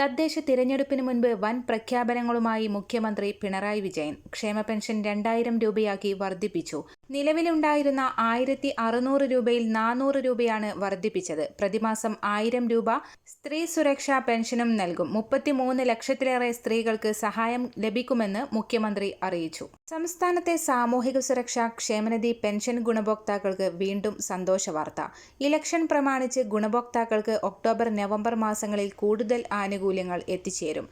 തദ്ദേശ തിരഞ്ഞെടുപ്പിന് മുൻപ് വൻ പ്രഖ്യാപനങ്ങളുമായി മുഖ്യമന്ത്രി പിണറായി വിജയൻ ക്ഷേമ പെൻഷൻ രണ്ടായിരം രൂപയാക്കി വർദ്ധിപ്പിച്ചു. നിലവിലുണ്ടായിരുന്ന ആയിരത്തി അറുന്നൂറ് രൂപയിൽ നാനൂറ് രൂപയാണ് വർദ്ധിപ്പിച്ചത്. പ്രതിമാസം ആയിരം രൂപ സ്ത്രീ സുരക്ഷാ പെൻഷനും നൽകും. മുപ്പത്തിമൂന്ന് ലക്ഷത്തിലേറെ സ്ത്രീകൾക്ക് സഹായം ലഭിക്കുമെന്ന് മുഖ്യമന്ത്രി അറിയിച്ചു. സംസ്ഥാനത്തെ സാമൂഹിക സുരക്ഷാ ക്ഷേമനിധി പെൻഷൻ ഗുണഭോക്താക്കൾക്ക് വീണ്ടും സന്തോഷ വാർത്ത. ഇലക്ഷൻ പ്രമാണിച്ച് ഗുണഭോക്താക്കൾക്ക് ഒക്ടോബർ നവംബർ മാസങ്ങളിൽ കൂടുതൽ ആനുകൂല്യങ്ങൾ എത്തിച്ചേരും.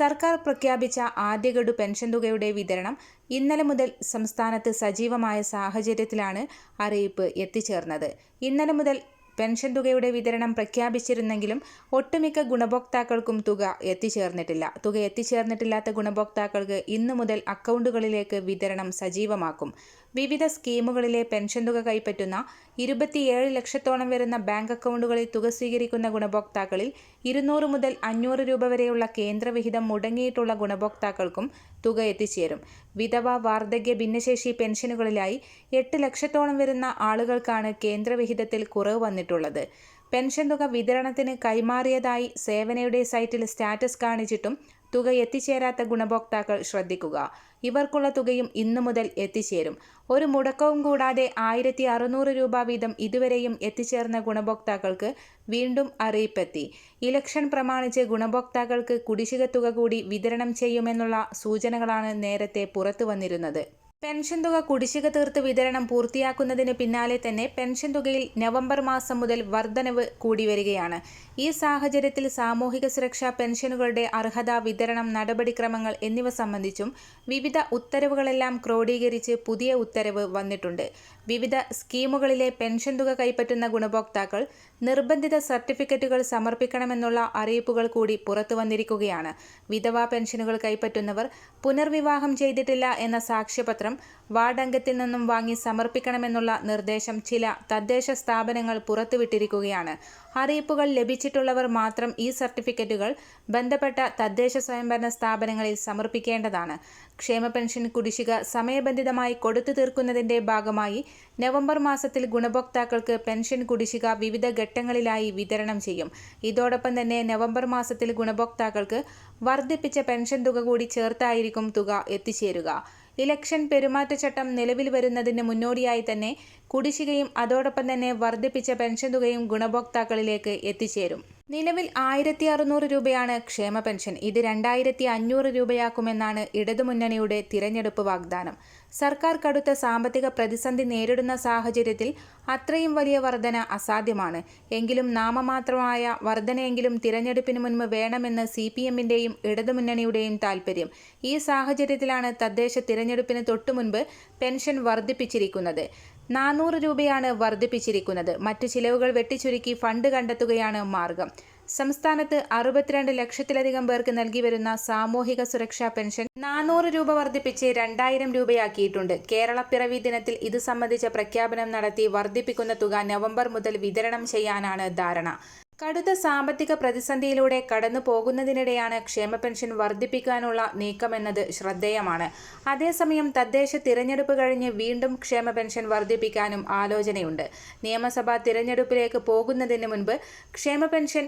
സർക്കാർ പ്രഖ്യാപിച്ച ആദ്യഗഡു പെൻഷൻ തുകയുടെ വിതരണം ഇന്നലെ മുതൽ സംസ്ഥാനത്ത് സജീവമായ സാഹചര്യത്തിലാണ് അറിയിപ്പ് എത്തിച്ചേർന്നത്. ഇന്നലെ മുതൽ പെൻഷൻ തുകയുടെ വിതരണം പ്രഖ്യാപിച്ചിരുന്നെങ്കിലും ഒട്ടുമിക്ക ഗുണഭോക്താക്കൾക്കും തുക എത്തിച്ചേർന്നിട്ടില്ല. തുക എത്തിച്ചേർന്നിട്ടില്ലാത്ത ഗുണഭോക്താക്കൾക്ക് ഇന്നു മുതൽ അക്കൗണ്ടുകളിലേക്ക് വിതരണം സജീവമാക്കും. വിവിധ സ്കീമുകളിലെ പെൻഷൻ തുക കൈപ്പറ്റുന്ന ഇരുപത്തിയേഴ് ലക്ഷത്തോളം വരുന്ന ബാങ്ക് അക്കൗണ്ടുകളിൽ തുക സ്വീകരിക്കുന്ന ഗുണഭോക്താക്കളിൽ ഇരുന്നൂറ് മുതൽ അഞ്ഞൂറ് രൂപ വരെയുള്ള കേന്ദ്രവിഹിതം മുടങ്ങിയിട്ടുള്ള ഗുണഭോക്താക്കൾക്കും തുക എത്തിച്ചേരും. വിധവ വാർദ്ധക്യ ഭിന്നശേഷി പെൻഷനുകളിലായി എട്ട് ലക്ഷത്തോളം വരുന്ന ആളുകൾക്കാണ് കേന്ദ്രവിഹിതത്തിൽ കുറവ് വന്നിട്ടുള്ളത്. പെൻഷൻ തുക വിതരണത്തിന് കൈമാറിയതായി സേവനയുടെ സൈറ്റിൽ സ്റ്റാറ്റസ് കാണിച്ചിട്ടും തുക എത്തിച്ചേരാത്ത ഗുണഭോക്താക്കൾ ശ്രദ്ധിക്കുക. ഇവർക്കുള്ള തുകയും ഇന്നു മുതൽ എത്തിച്ചേരും. ഒരു മുടക്കവും കൂടാതെ ആയിരത്തി അറുന്നൂറ് രൂപ വീതം ഇതുവരെയും എത്തിച്ചേർന്ന ഗുണഭോക്താക്കൾക്ക് വീണ്ടും അറിയിപ്പെത്തി. ഇലക്ഷൻ പ്രമാണിച്ച് ഗുണഭോക്താക്കൾക്ക് കുടിശ്ശിക തുക കൂടി വിതരണം ചെയ്യുമെന്നുള്ള സൂചനകളാണ് നേരത്തെ പുറത്തു വന്നിരുന്നത് പെൻഷൻ തുക കുടിശ്ശിക തീർത്ത് വിതരണം പൂർത്തിയാക്കുന്നതിന് പിന്നാലെ തന്നെ പെൻഷൻ തുകയിൽ നവംബർ മാസം മുതൽ വർധനവ് കൂടി വരികയാണ്. ഈ സാഹചര്യത്തിൽ സാമൂഹിക സുരക്ഷാ പെൻഷനുകളുടെ അർഹത വിതരണം നടപടിക്രമങ്ങൾ എന്നിവ സംബന്ധിച്ചും വിവിധ ഉത്തരവുകളെല്ലാം ക്രോഡീകരിച്ച് പുതിയ ഉത്തരവ് വന്നിട്ടുണ്ട്. വിവിധ സ്കീമുകളിലെ പെൻഷൻ തുക കൈപ്പറ്റുന്ന ഗുണഭോക്താക്കൾ നിർബന്ധിത സർട്ടിഫിക്കറ്റുകൾ സമർപ്പിക്കണമെന്നുള്ള അറിയിപ്പുകൾ കൂടി പുറത്തു വന്നിരിക്കുകയാണ്. വിധവാ പെൻഷനുകൾ കൈപ്പറ്റുന്നവർ പുനർവിവാഹം ചെയ്തിട്ടില്ല എന്ന സാക്ഷ്യപത്രം വാർഡംഗത്തിൽ നിന്നും വാങ്ങി സമർപ്പിക്കണമെന്നുള്ള നിർദ്ദേശം ചില തദ്ദേശ സ്ഥാപനങ്ങൾ പുറത്തുവിട്ടിരിക്കുകയാണ്. അറിയിപ്പുകൾ ലഭിച്ചിട്ടുള്ളവർ മാത്രം ഈ സർട്ടിഫിക്കറ്റുകൾ ബന്ധപ്പെട്ട തദ്ദേശ സ്വയംഭരണ സ്ഥാപനങ്ങളിൽ സമർപ്പിക്കേണ്ടതാണ്. ക്ഷേമ പെൻഷൻ കുടിശ്ശിക സമയബന്ധിതമായി കൊടുത്തു തീർക്കുന്നതിന്റെ ഭാഗമായി നവംബർ മാസത്തിൽ ഗുണഭോക്താക്കൾക്ക് പെൻഷൻ കുടിശ്ശിക വിവിധ ഘട്ടങ്ങളിലായി വിതരണം ചെയ്യും. ഇതോടൊപ്പം തന്നെ നവംബർ മാസത്തിൽ ഗുണഭോക്താക്കൾക്ക് വർദ്ധിപ്പിച്ച പെൻഷൻ തുക കൂടി ചേർത്തായിരിക്കും തുക എത്തിച്ചേരുക. ഇലക്ഷൻ പെരുമാറ്റച്ചട്ടം നിലവിൽ വരുന്നതിന് മുന്നോടിയായി തന്നെ കുടിശ്ശികയും അതോടൊപ്പം തന്നെ വർദ്ധിപ്പിച്ച പെൻഷൻ തുകയും ഗുണഭോക്താക്കളിലേക്ക് എത്തിച്ചേരും. നിലവിൽ ആയിരത്തി അറുന്നൂറ് രൂപയാണ് ക്ഷേമ പെൻഷൻ. ഇത് രണ്ടായിരത്തി അഞ്ഞൂറ് രൂപയാക്കുമെന്നാണ് ഇടതുമുന്നണിയുടെ തിരഞ്ഞെടുപ്പ് വാഗ്ദാനം. സർക്കാർ കടുത്ത സാമ്പത്തിക പ്രതിസന്ധി നേരിടുന്ന സാഹചര്യത്തിൽ അത്രയും വലിയ വർധന അസാധ്യമാണ്. എങ്കിലും നാമമാത്രമായ വർധനയെങ്കിലും തിരഞ്ഞെടുപ്പിന് മുൻപ് വേണമെന്ന് സി പി എമ്മിന്റെയും ഇടതുമുന്നണിയുടെയും താൽപ്പര്യം ഈ സാഹചര്യത്തിലാണ് തദ്ദേശ തിരഞ്ഞെടുപ്പിന് തൊട്ടുമുൻപ് പെൻഷൻ വർദ്ധിപ്പിച്ചിരിക്കുന്നത്. നാനൂറ് രൂപയാണ് വർദ്ധിപ്പിച്ചിരിക്കുന്നത്. മറ്റു ചിലവുകൾ വെട്ടിച്ചുരുക്കി ഫണ്ട് കണ്ടെത്തുകയാണ് മാർഗം. സംസ്ഥാനത്ത് അറുപത്തിരണ്ട് ലക്ഷത്തിലധികം പേർക്ക് നൽകി വരുന്ന സാമൂഹിക സുരക്ഷാ പെൻഷൻ നാനൂറ് രൂപ വർദ്ധിപ്പിച്ച് രണ്ടായിരം രൂപയാക്കിയിട്ടുണ്ട്. കേരള പിറവി ദിനത്തിൽ ഇത് സംബന്ധിച്ച പ്രഖ്യാപനം നടത്തി വർദ്ധിപ്പിക്കുന്ന തുക നവംബർ മുതൽ വിതരണം ചെയ്യാനാണ് ധാരണ. കടുത്ത സാമ്പത്തിക പ്രതിസന്ധിയിലൂടെ കടന്നു പോകുന്നതിനിടെയാണ് ക്ഷേമ പെൻഷൻ വർദ്ധിപ്പിക്കാനുള്ള നീക്കമെന്നത് ശ്രദ്ധേയമാണ്. അതേസമയം തദ്ദേശ തിരഞ്ഞെടുപ്പ് കഴിഞ്ഞ് വീണ്ടും ക്ഷേമ പെൻഷൻ വർദ്ധിപ്പിക്കാനും ആലോചനയുണ്ട്. നിയമസഭാ തിരഞ്ഞെടുപ്പിലേക്ക് പോകുന്നതിന് മുൻപ് ക്ഷേമ പെൻഷൻ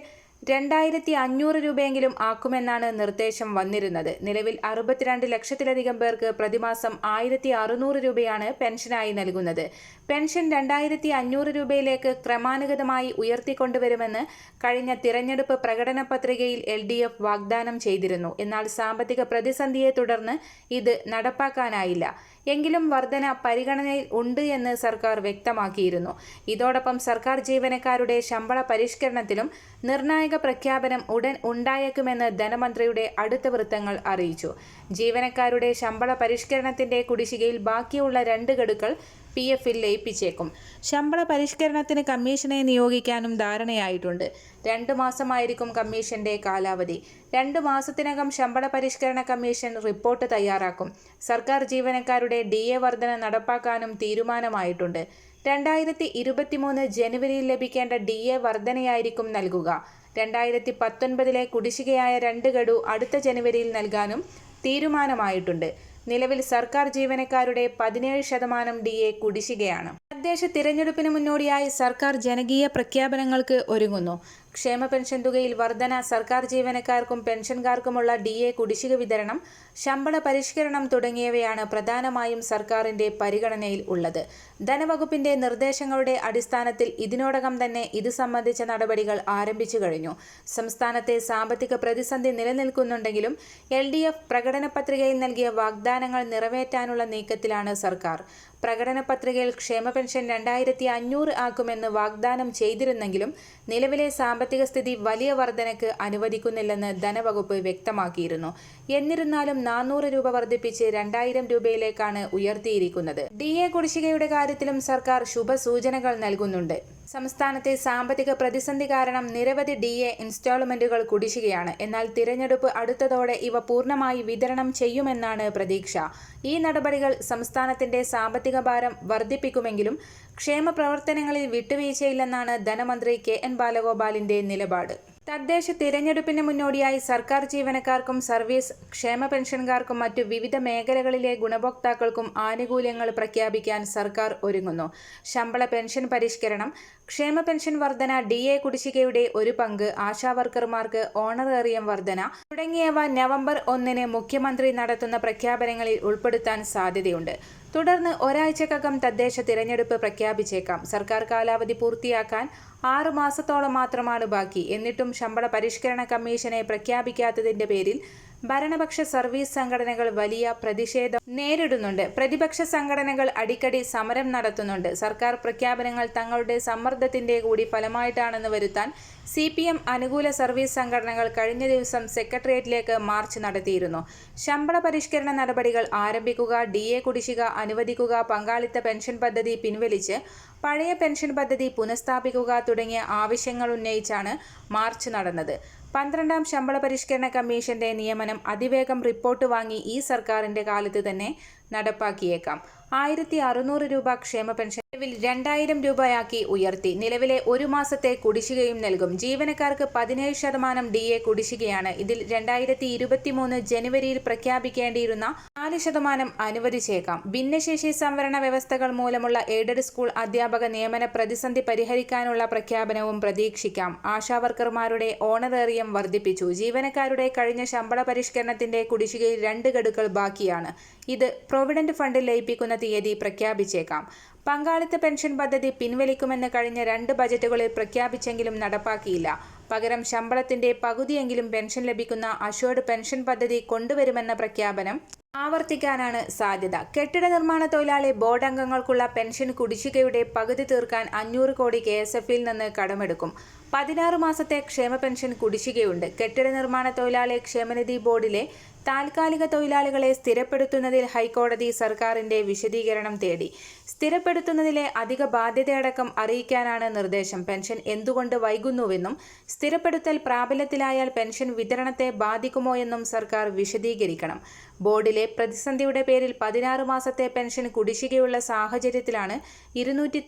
രണ്ടായിരത്തി അഞ്ഞൂറ് രൂപയെങ്കിലും ആക്കുമെന്നാണ് നിർദ്ദേശം വന്നിരുന്നത്. നിലവിൽ അറുപത്തിരണ്ട് ലക്ഷത്തിലധികം പേർക്ക് പ്രതിമാസം ആയിരത്തി അറുന്നൂറ് രൂപയാണ് പെൻഷനായി നൽകുന്നത്. പെൻഷൻ രണ്ടായിരത്തി അഞ്ഞൂറ് രൂപയിലേക്ക് ക്രമാനുഗതമായി ഉയർത്തിക്കൊണ്ടുവരുമെന്ന് കഴിഞ്ഞ തിരഞ്ഞെടുപ്പ് പ്രകടന പത്രികയിൽ എൽ ഡി എഫ് വാഗ്ദാനം ചെയ്തിരുന്നു. എന്നാൽ സാമ്പത്തിക പ്രതിസന്ധിയെ തുടർന്ന് ഇത് നടപ്പാക്കാനായില്ല. എങ്കിലും വർധന പരിഗണനയിൽ ഉണ്ട് എന്ന് സർക്കാർ വ്യക്തമാക്കിയിരുന്നു. ഇതോടൊപ്പം സർക്കാർ ജീവനക്കാരുടെ ശമ്പള പരിഷ്കരണത്തിലും നിർണായക പ്രഖ്യാപനം ഉടൻ ഉണ്ടായേക്കുമെന്ന് ധനമന്ത്രിയുടെ അടുത്ത വൃത്തങ്ങൾ അറിയിച്ചു. ജീവനക്കാരുടെ ശമ്പള പരിഷ്കരണത്തിന്റെ കുടിശ്ശികയിൽ ബാക്കിയുള്ള രണ്ട് ഗഡുക്കൾ പി എഫിൽ ലയിപ്പിച്ചേക്കും. ശമ്പള പരിഷ്കരണത്തിന് കമ്മീഷനെ നിയോഗിക്കാനും ധാരണയായിട്ടുണ്ട്. രണ്ട് മാസമായിരിക്കും കമ്മീഷന്റെ കാലാവധി. രണ്ട് മാസത്തിനകം ശമ്പള പരിഷ്കരണ കമ്മീഷൻ റിപ്പോർട്ട് തയ്യാറാക്കും. സർക്കാർ ജീവനക്കാരുടെ ഡി എ വർധന നടപ്പാക്കാനും തീരുമാനമായിട്ടുണ്ട്. രണ്ടായിരത്തി ഇരുപത്തിമൂന്ന് ജനുവരിയിൽ ലഭിക്കേണ്ട ഡി എ വർധനയായിരിക്കും നൽകുക. രണ്ടായിരത്തി പത്തൊൻപതിലെ കുടിശ്ശികയായ രണ്ട് ഗഡു അടുത്ത ജനുവരിയിൽ നൽകാനും തീരുമാനമായിട്ടുണ്ട്. നിലവിൽ സർക്കാർ ജീവനക്കാരുടെ പതിനേഴ് ശതമാനം ഡി എ കുടിശ്ശികയാണ്. തദ്ദേശ തിരഞ്ഞെടുപ്പിന് മുന്നോടിയായി സർക്കാർ ജനകീയ പ്രഖ്യാപനങ്ങൾക്ക് ഒരുങ്ങുന്നു. ക്ഷേമ പെൻഷൻ തുകയിൽ വർധന സർക്കാർ ജീവനക്കാർക്കും പെൻഷൻകാർക്കുമുള്ള ഡി എ കുടിശ്ശിക വിതരണം ശമ്പള പരിഷ്കരണം തുടങ്ങിയവയാണ് പ്രധാനമായും സർക്കാരിന്റെ പരിഗണനയിൽ ഉള്ളത്. ധനവകുപ്പിന്റെ നിർദ്ദേശങ്ങളുടെ അടിസ്ഥാനത്തിൽ ഇതിനോടകം തന്നെ ഇത് സംബന്ധിച്ച നടപടികൾ ആരംഭിച്ചു കഴിഞ്ഞു. സംസ്ഥാനത്തെ സാമ്പത്തിക പ്രതിസന്ധി നിലനിൽക്കുന്നുണ്ടെങ്കിലും എൽ ഡി എഫ് പ്രകടന പത്രികയിൽ നൽകിയ വാഗ്ദാനങ്ങൾ നിറവേറ്റാനുള്ള നീക്കത്തിലാണ് സർക്കാർ. പ്രകടന പത്രികയിൽ ക്ഷേമ പെൻഷൻ രണ്ടായിരത്തി അഞ്ഞൂറ് ആക്കുമെന്ന് വാഗ്ദാനം ചെയ്തിരുന്നെങ്കിലും നിലവിലെ സാമ്പത്തിക സ്ഥിതി വലിയ വർധനയ്ക്ക് അനുവദിക്കുന്നില്ലെന്ന് ധനവകുപ്പ് വ്യക്തമാക്കിയിരുന്നു. എന്നിരുന്നാലും നാനൂറ് രൂപ വർദ്ധിപ്പിച്ച് രണ്ടായിരം രൂപയിലേക്കാണ് ഉയർത്തിയിരിക്കുന്നത്. ഡി എ കുടിശ്ശികയുടെ കാര്യത്തിലും സർക്കാർ ശുഭസൂചനകൾ നൽകുന്നുണ്ട്. സംസ്ഥാനത്തെ സാമ്പത്തിക പ്രതിസന്ധി കാരണം നിരവധി ഡി എ ഇൻസ്റ്റാൾമെന്റുകൾ കുടിശ്ശികയാണ്. എന്നാൽ തിരഞ്ഞെടുപ്പ് അടുത്തതോടെ ഇവ പൂർണമായി വിതരണം ചെയ്യുമെന്നാണ് പ്രതീക്ഷ. ഈ നടപടികൾ സംസ്ഥാനത്തിന്റെ സാമ്പത്തിക ഭാരം വർദ്ധിപ്പിക്കുമെങ്കിലും ക്ഷേമ പ്രവർത്തനങ്ങളിൽ വിട്ടുവീഴ്ചയില്ലെന്നാണ് ധനമന്ത്രി കെ എൻ ബാലഗോപാലിന്റെ നിലപാട്. തദ്ദേശ തിരഞ്ഞെടുപ്പിന് മുന്നോടിയായി സർക്കാർ ജീവനക്കാർക്കും സർവീസ് ക്ഷേമ പെൻഷൻകാർക്കും മറ്റു വിവിധ മേഖലകളിലെ ഗുണഭോക്താക്കൾക്കും ആനുകൂല്യങ്ങൾ പ്രഖ്യാപിക്കാൻ സർക്കാർ ഒരുങ്ങുന്നു. ശമ്പള പെൻഷൻ പരിഷ്കരണം ക്ഷേമ പെൻഷൻ വർധന ഡി എ കുടിശ്ശികയുടെ ഒരു പങ്ക് ആശാവർക്കർമാർക്ക് ഓണറേറിയം വർധന തുടങ്ങിയവ നവംബർ ഒന്നിന് മുഖ്യമന്ത്രി നടത്തുന്ന പ്രഖ്യാപനങ്ങളിൽ ഉൾപ്പെടുത്താൻ സാധ്യതയുണ്ട്. തുടർന്ന് ഒരാഴ്ചക്കകം തദ്ദേശ തിരഞ്ഞെടുപ്പ് പ്രഖ്യാപിച്ചേക്കാം. സർക്കാർ കാലാവധി പൂർത്തിയാക്കാൻ ആറു മാസത്തോളം മാത്രമാണ് ബാക്കി. എന്നിട്ടും ശമ്പള പരിഷ്കരണ കമ്മീഷനെ പ്രഖ്യാപിക്കാത്തതിന്റെ പേരിൽ ഭരണപക്ഷ സർവീസ് സംഘടനകൾ വലിയ പ്രതിഷേധം നേരിടുന്നുണ്ട്. പ്രതിപക്ഷ സംഘടനകൾ അടിക്കടി സമരം നടത്തുന്നുണ്ട്. സർക്കാർ പ്രഖ്യാപനങ്ങൾ തങ്ങളുടെ സമ്മർദ്ദത്തിന്റെ കൂടി ഫലമായിട്ടാണെന്ന് വരുത്താൻ സി പി എം അനുകൂല സർവീസ് സംഘടനകൾ കഴിഞ്ഞ ദിവസം സെക്രട്ടേറിയറ്റിലേക്ക് മാർച്ച് നടത്തിയിരുന്നു. ശമ്പള പരിഷ്കരണ നടപടികൾ ആരംഭിക്കുക ഡി എ കുടിശ്ശിക അനുവദിക്കുക പങ്കാളിത്ത പെൻഷൻ പദ്ധതി പിൻവലിച്ച് പഴയ പെൻഷൻ പദ്ധതി പുനഃസ്ഥാപിക്കുക തുടങ്ങിയ ആവശ്യങ്ങൾ ഉന്നയിച്ചാണ് മാർച്ച് നടന്നത്. പന്ത്രണ്ടാം ശമ്പള പരിഷ്കരണ കമ്മീഷന്റെ നിയമനം അതിവേഗം റിപ്പോർട്ട് വാങ്ങി ഈ സർക്കാരിന്റെ കാലത്ത് തന്നെ നടപ്പാക്കിയേക്കാം. ആയിരത്തി അറുന്നൂറ് രൂപ ക്ഷേമ പെൻഷൻ നിലവിൽ രണ്ടായിരം രൂപയാക്കി ഉയർത്തി. നിലവിലെ ഒരു മാസത്തെ കുടിശ്ശികയും നൽകും. ജീവനക്കാർക്ക് പതിനേഴ് ശതമാനം ഡി എ കുടിശ്ശികയാണ്. ഇതിൽ രണ്ടായിരത്തി ഇരുപത്തിമൂന്ന് ജനുവരിയിൽ പ്രഖ്യാപിക്കേണ്ടിയിരുന്ന നാല് ശതമാനം അനുവദിച്ചേക്കാം. ഭിന്നശേഷി സംവരണ വ്യവസ്ഥകൾ മൂലമുള്ള എയ്ഡഡ് സ്കൂൾ അധ്യാപക നിയമന പ്രതിസന്ധി പരിഹരിക്കാനുള്ള പ്രഖ്യാപനവും പ്രതീക്ഷിക്കാം. ആശാവർക്കർമാരുടെ ഓണറേറിയം വർദ്ധിപ്പിച്ചു. ജീവനക്കാരുടെ കഴിഞ്ഞ ശമ്പള പരിഷ്കരണത്തിന്റെ കുടിശ്ശികയിൽ രണ്ട് ഗഡുക്കൾ ബാക്കിയാണ്. ഇത് പ്രൊവിഡന്റ് ഫണ്ട് ലയിപ്പിക്കുന്ന തീയതി പ്രഖ്യാപിച്ചേക്കാം. പങ്കാളിത്ത പെൻഷൻ പദ്ധതി പിൻവലിക്കുമെന്ന് കഴിഞ്ഞ രണ്ട് ബജറ്റുകളിൽ പ്രഖ്യാപിച്ചെങ്കിലും നടപ്പാക്കിയില്ല. പകരം ശമ്പളത്തിന്റെ പകുതിയെങ്കിലും പെൻഷൻ ലഭിക്കുന്ന അഷോർഡ് പെൻഷൻ പദ്ധതി കൊണ്ടുവരുമെന്ന പ്രഖ്യാപനം ആവർത്തിക്കാനാണ് സാധ്യത. കെട്ടിട നിർമ്മാണ തൊഴിലാളി ബോർഡ് അംഗങ്ങൾക്കുള്ള പെൻഷൻ കുടിശ്ശികയുടെ പകുതി തീർക്കാൻ അഞ്ഞൂറ് കോടി കെ എസ് എഫിൽ നിന്ന് കടമെടുക്കും. പതിനാറ് മാസത്തെ ക്ഷേമ പെൻഷൻ കുടിശ്ശികയുണ്ട്. കെട്ടിട നിർമ്മാണ തൊഴിലാളി ക്ഷേമനിധി ബോർഡിലെ താൽക്കാലിക തൊഴിലാളികളെ സ്ഥിരപ്പെടുത്തുന്നതിൽ ഹൈക്കോടതി സർക്കാരിന്റെ വിശദീകരണം തേടി. സ്ഥിരപ്പെടുത്തുന്നതിലെ അധിക ബാധ്യതയടക്കം അറിയിക്കാനാണ് നിർദ്ദേശം. പെൻഷൻ എന്തുകൊണ്ട് വൈകുന്നുവെന്നും സ്ഥിരപ്പെടുത്തൽ പ്രാബല്യത്തിലായാൽ പെൻഷൻ വിതരണത്തെ ബാധിക്കുമോ എന്നും സർക്കാർ വിശദീകരിക്കണം. ബോർഡിലെ പ്രതിസന്ധിയുടെ പേരിൽ പതിനാറ് മാസത്തെ പെൻഷൻ കുടിശ്ശികയുള്ള സാഹചര്യത്തിലാണ് ഇരുന്നൂറ്റി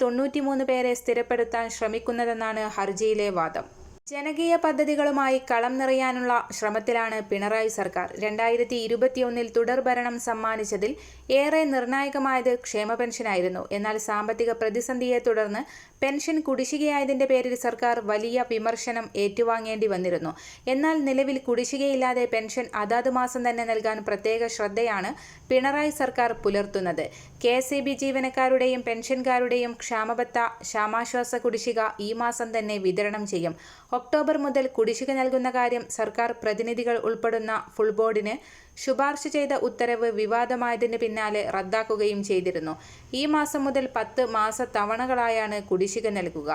പേരെ സ്ഥിരപ്പെടുത്താൻ ശ്രമിക്കുന്നതെന്നാണ് ഹർജിയിലെ വാദം. ജനകീയ പദ്ധതികളുമായി കളം നിറയാനുള്ള ശ്രമത്തിലാണ് പിണറായി സർക്കാർ. രണ്ടായിരത്തി ഇരുപത്തിയൊന്നിൽ തുടർഭരണം സമ്മാനിച്ചതിൽ ഏറെ നിർണായകമായത് ക്ഷേമ പെൻഷനായിരുന്നു. എന്നാൽ സാമ്പത്തിക പ്രതിസന്ധിയെ തുടർന്ന് പെൻഷൻ കുടിശ്ശികയായതിന്റെ പേരിൽ സർക്കാർ വലിയ വിമർശനം ഏറ്റുവാങ്ങേണ്ടി വന്നിരുന്നു. എന്നാൽ നിലവിൽ കുടിശ്ശികയില്ലാതെ പെൻഷൻ അതാത് മാസം തന്നെ നൽകാൻ പ്രത്യേക ശ്രദ്ധയാണ് പിണറായി സർക്കാർ പുലർത്തുന്നത്. കെ ഇ ബി ജീവനക്കാരുടെയും പെൻഷൻകാരുടെയും ക്ഷാമബത്ത ക്ഷാമാശ്വാസ കുടിശ്ശിക ഈ മാസം തന്നെ വിതരണം ചെയ്യും. ഒക്ടോബർ മുതൽ കുടിശ്ശിക നൽകുന്ന കാര്യം സർക്കാർ പ്രതിനിധികൾ ഉൾപ്പെടുന്ന ഫുൾ ബോർഡിന് ശുപാർശ ചെയ്ത ഉത്തരവ് വിവാദമായതിന് പിന്നാലെ റദ്ദാക്കുകയും ചെയ്തിരുന്നു. ഈ മാസം മുതൽ പത്ത് മാസ തവണകളായാണ് കുടിശ്ശിക നൽകുക.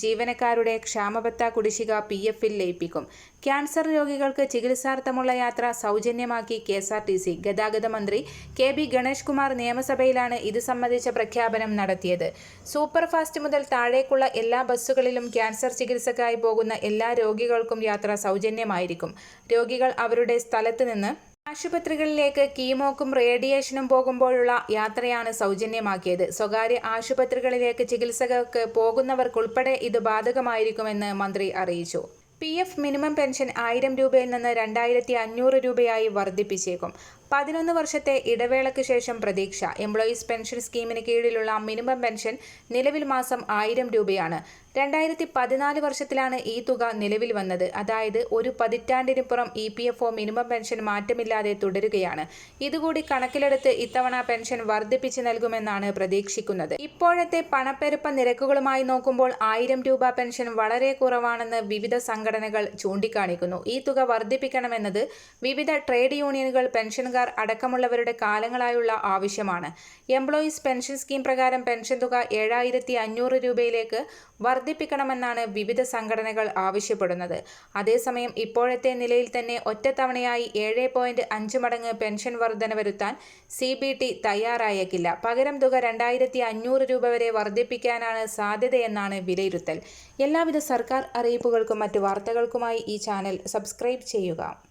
ജീവനക്കാരുടെ ക്ഷാമബത്ത കുടിശ്ശിക പി എഫിൽ ലയിപ്പിക്കും. ക്യാൻസർ രോഗികൾക്ക് ചികിത്സാർത്ഥമുള്ള യാത്ര സൗജന്യമാക്കി K S R T C. ഗതാഗത മന്ത്രി കെ ബി ഗണേഷ് കുമാർ നിയമസഭയിലാണ് ഇത് സംബന്ധിച്ച പ്രഖ്യാപനം നടത്തിയത്. സൂപ്പർ ഫാസ്റ്റ് മുതൽ താഴേക്കുള്ള എല്ലാ ബസ്സുകളിലും ക്യാൻസർ ചികിത്സക്കായി പോകുന്ന എല്ലാ രോഗികൾക്കും യാത്ര സൗജന്യമായിരിക്കും. രോഗികൾ അവരുടെ സ്ഥലത്ത് നിന്ന് ആശുപത്രികളിലേക്ക് കീമോക്കും റേഡിയേഷനും പോകുമ്പോഴുള്ള യാത്രയാണ് സൗജന്യമാക്കിയത്. സ്വകാര്യ ആശുപത്രികളിലേക്ക് ചികിത്സകൾക്ക് പോകുന്നവർക്കുൾപ്പെടെ ഇത് ബാധകമായിരിക്കുമെന്ന് മന്ത്രി അറിയിച്ചു. പി എഫ് മിനിമം പെൻഷൻ ആയിരം രൂപയിൽ നിന്ന് രണ്ടായിരത്തി അഞ്ഞൂറ് രൂപയായി വർദ്ധിപ്പിച്ചേക്കും. പതിനൊന്ന് വർഷത്തെ ഇടവേളയ്ക്ക് ശേഷം പ്രതീക്ഷ. എംപ്ലോയീസ് പെൻഷൻ സ്കീമിന് കീഴിലുള്ള മിനിമം പെൻഷൻ നിലവിൽ മാസം ആയിരം രൂപയാണ്. രണ്ടായിരത്തി പതിനാല് വർഷത്തിലാണ് ഈ തുക നിലവിൽ വന്നത്. അതായത് ഒരു പതിറ്റാണ്ടിനുപുറം E P F O minimum pension മാറ്റമില്ലാതെ തുടരുകയാണ്. ഇതുകൂടി കണക്കിലെടുത്ത് ഇത്തവണ പെൻഷൻ വർദ്ധിപ്പിച്ച് നൽകുമെന്നാണ് പ്രതീക്ഷിക്കുന്നത്. ഇപ്പോഴത്തെ പണപ്പെരുപ്പ നിരക്കുകളുമായി നോക്കുമ്പോൾ ആയിരം രൂപ പെൻഷൻ വളരെ കുറവാണെന്ന് വിവിധ സംഘടനകൾ ചൂണ്ടിക്കാണിക്കുന്നു. ഈ തുക വർദ്ധിപ്പിക്കണമെന്നത് വിവിധ ട്രേഡ് യൂണിയനുകൾ പെൻഷൻകാർ അടക്കമുള്ളവരുടെ കാലങ്ങളായുള്ള ആവശ്യമാണ്. എംപ്ലോയീസ് പെൻഷൻ സ്കീം പ്രകാരം പെൻഷൻ തുക ഏഴായിരത്തി അഞ്ഞൂറ് രൂപയിലേക്ക് വർദ്ധിപ്പിക്കണമെന്നാണ് വിവിധ സംഘടനകൾ ആവശ്യപ്പെടുന്നത്. അതേസമയം ഇപ്പോഴത്തെ നിലയിൽ തന്നെ ഒറ്റത്തവണയായി ഏഴ് പോയിന്റ് അഞ്ച് മടങ്ങ് പെൻഷൻ വർധന വരുത്താൻ സി ബി ടി തയ്യാറായേക്കില്ല. പകരം തുക രണ്ടായിരത്തി അഞ്ഞൂറ് രൂപ വരെ വർദ്ധിപ്പിക്കാനാണ് സാധ്യതയെന്നാണ് വിലയിരുത്തൽ. എല്ലാവിധ സർക്കാർ അറിയിപ്പുകൾക്കും മറ്റു വാർത്തകൾക്കുമായി ഈ ചാനൽ സബ്സ്ക്രൈബ് ചെയ്യുക.